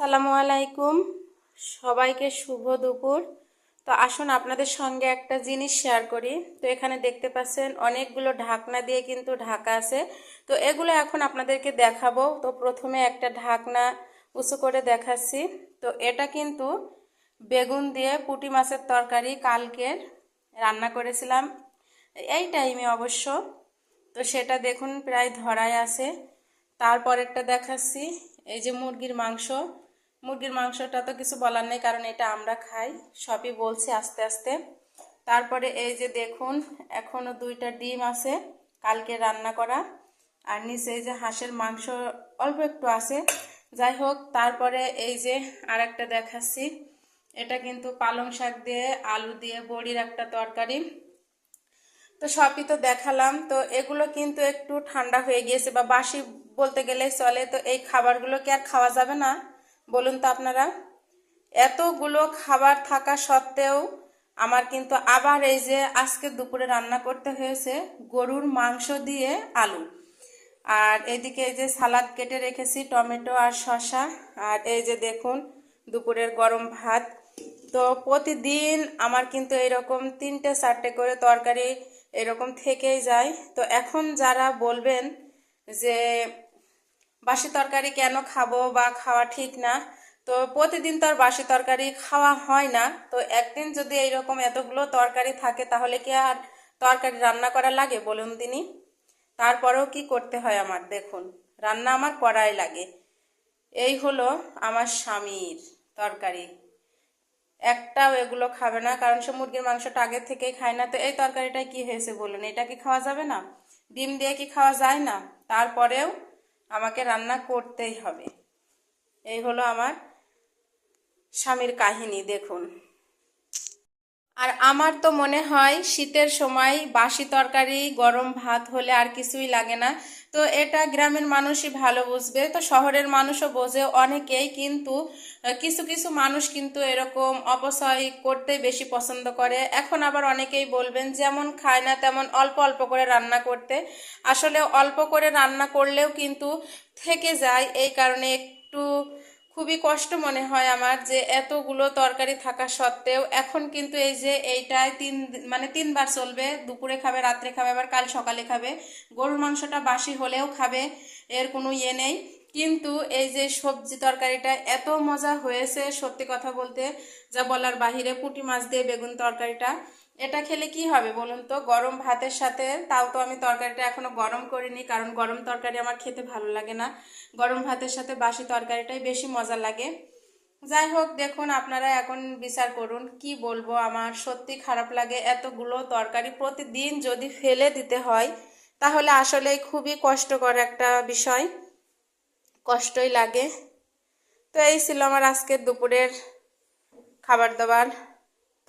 আসসালামু আলাইকুম। সবাইকে শুভ দুপুর। তো আসুন আপনাদের সঙ্গে একটা জিনিস শেয়ার করি। তো এখানে দেখতে পাচ্ছেন অনেকগুলো ঢাকনা দিয়ে কিন্তু ঢাকা আছে। তো এগুলো এখন আপনাদেরকে দেখাবো। তো প্রথমে একটা ঢাকনা উঁচু করে দেখাচ্ছি। তো এটা কিন্তু বেগুন দিয়ে পুঁটি মাছের তরকারি কালকের রান্না করেছিলাম। এই টাইমে অবশ্য। তো সেটা দেখুন প্রায় ধরায় আছে। তারপরেরটা দেখাচ্ছি। এই যে মুরগির মাংস। মুরগির মাংসটা তো কিছু বলার নেই, কারণ এটা আমরা খাই, সবই বলছি আস্তে আস্তে। তারপরে এই যে দেখুন এখনও দুইটা ডিম আছে, কালকে রান্না করা। আর নিচে এই যে হাঁসের মাংস অল্প একটু আছে। যাই হোক, তারপরে এই যে আর একটা দেখাচ্ছি। এটা কিন্তু পালং শাক দিয়ে আলু দিয়ে বড়ির একটা তরকারি। তো সবই তো দেখালাম। তো এগুলো কিন্তু একটু ঠান্ডা হয়ে গিয়েছে বা বাসি বলতে গেলে চলে। তো এই খাবারগুলো কি আর খাওয়া যাবে না? বলুন তো আপনারা। এতগুলো খাবার থাকা সত্ত্বেও আমার কিন্তু আবার এই যে আজকে দুপুরে রান্না করতে হয়েছে গরুর মাংস দিয়ে আলু। আর এদিকে এই যে সালাদ কেটে রেখেছি টমেটো আর শসা। আর এই যে দেখুন দুপুরের গরম ভাত। তো প্রতিদিন আমার কিন্তু এরকম তিনটে চারটে করে তরকারি এরকম থেকেই যায়। তো এখন যারা বলবেন যে বাসি তরকারি কেন খাব বা খাওয়া ঠিক না? তো প্রতিদিন তো আর বাসি তরকারি খাওয়া হয় না। তো একদিন যদি এইরকম এতগুলো তরকারি থাকে, তাহলে কি আর তরকারি রান্না করা লাগে বলুন তিনি? তারপরেও কি করতে হয় আমার? দেখুন, রান্না আমার করাই লাগে। এই হলো আমার স্বামীর তরকারি। একটাও এগুলো খাবে না, কারণ সে মুরগির মাংসটা আগে থেকেই খায় না। তো এই তরকারিটাই কি হয়েছে বলুন? এটা কি খাওয়া যাবে না? ডিম দিয়ে কি খাওয়া যায় না? তারপরেও আমাকে রান্না করতেই হবে। এই হলো আমার স্বামীর কাহিনী, দেখুন। আর আমার তো মনে হয় শীতের সময় বাসি তরকারি, গরম ভাত হলে আর কিছুই লাগে না। তো এটা গ্রামের মানুষই ভালো বুঝবে। তো শহরের মানুষও বোঝে অনেকেই, কিন্তু কিছু কিছু মানুষ কিন্তু এরকম অপচয় করতে বেশি পছন্দ করে। এখন আবার অনেকেই বলবেন, যেমন খায় না তেমন অল্প অল্প করে রান্না করতে। আসলে অল্প করে রান্না করলেও কিন্তু থেকে যায়, এই কারণে একটু খুবই কষ্ট মনে হয় আমার যে এতগুলো তরকারি থাকা সত্ত্বেও। এখন কিন্তু এই যে এইটায় তিন মানে তিনবার চলবে। দুপুরে খাবে, রাত্রে খাবে, আবার কাল সকালে খাবে। গরুর মাংসটা বাসি হলেও খাবে। এর কোনো ইয়ে নেই। কিন্তু এই যে সবজি তরকারিটা এত মজা হয়েছে সত্যি কথা বলতে, যা বলার বাহিরে পুঁটি মাছ দিয়ে বেগুন তরকারিটা, এটা খেলে কি হবে বলুন তো? গরম ভাতের সাথে তাও তো আমি তরকারিটা এখনও গরম করিনি, কারণ গরম তরকারি আমার খেতে ভালো লাগে না। গরম ভাতের সাথে বাসি তরকারিটাই বেশি মজা লাগে। যাই হোক, দেখুন আপনারা এখন বিচার করুন, কি বলব আমার? সত্যি খারাপ লাগে এতগুলো তরকারি প্রতিদিন যদি ফেলে দিতে হয়, তাহলে আসলে খুবই কষ্টকর একটা বিষয়। কষ্টই লাগে। তো এই ছিল আমার আজকের দুপুরের খাবার দাবার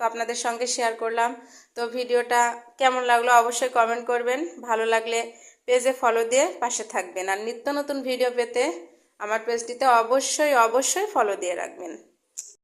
তো আপনাদের সঙ্গে শেয়ার করলাম। তো ভিডিওটা কেমন লাগল অবশ্যই কমেন্ট করবেন। ভালো লাগলে পেজে ফলো দিয়ে পাশে থাকবেন। আর নিত্য নতুন ভিডিও পেতে আমার পেজটিতে অবশ্যই অবশ্যই ফলো দিয়ে রাখবেন।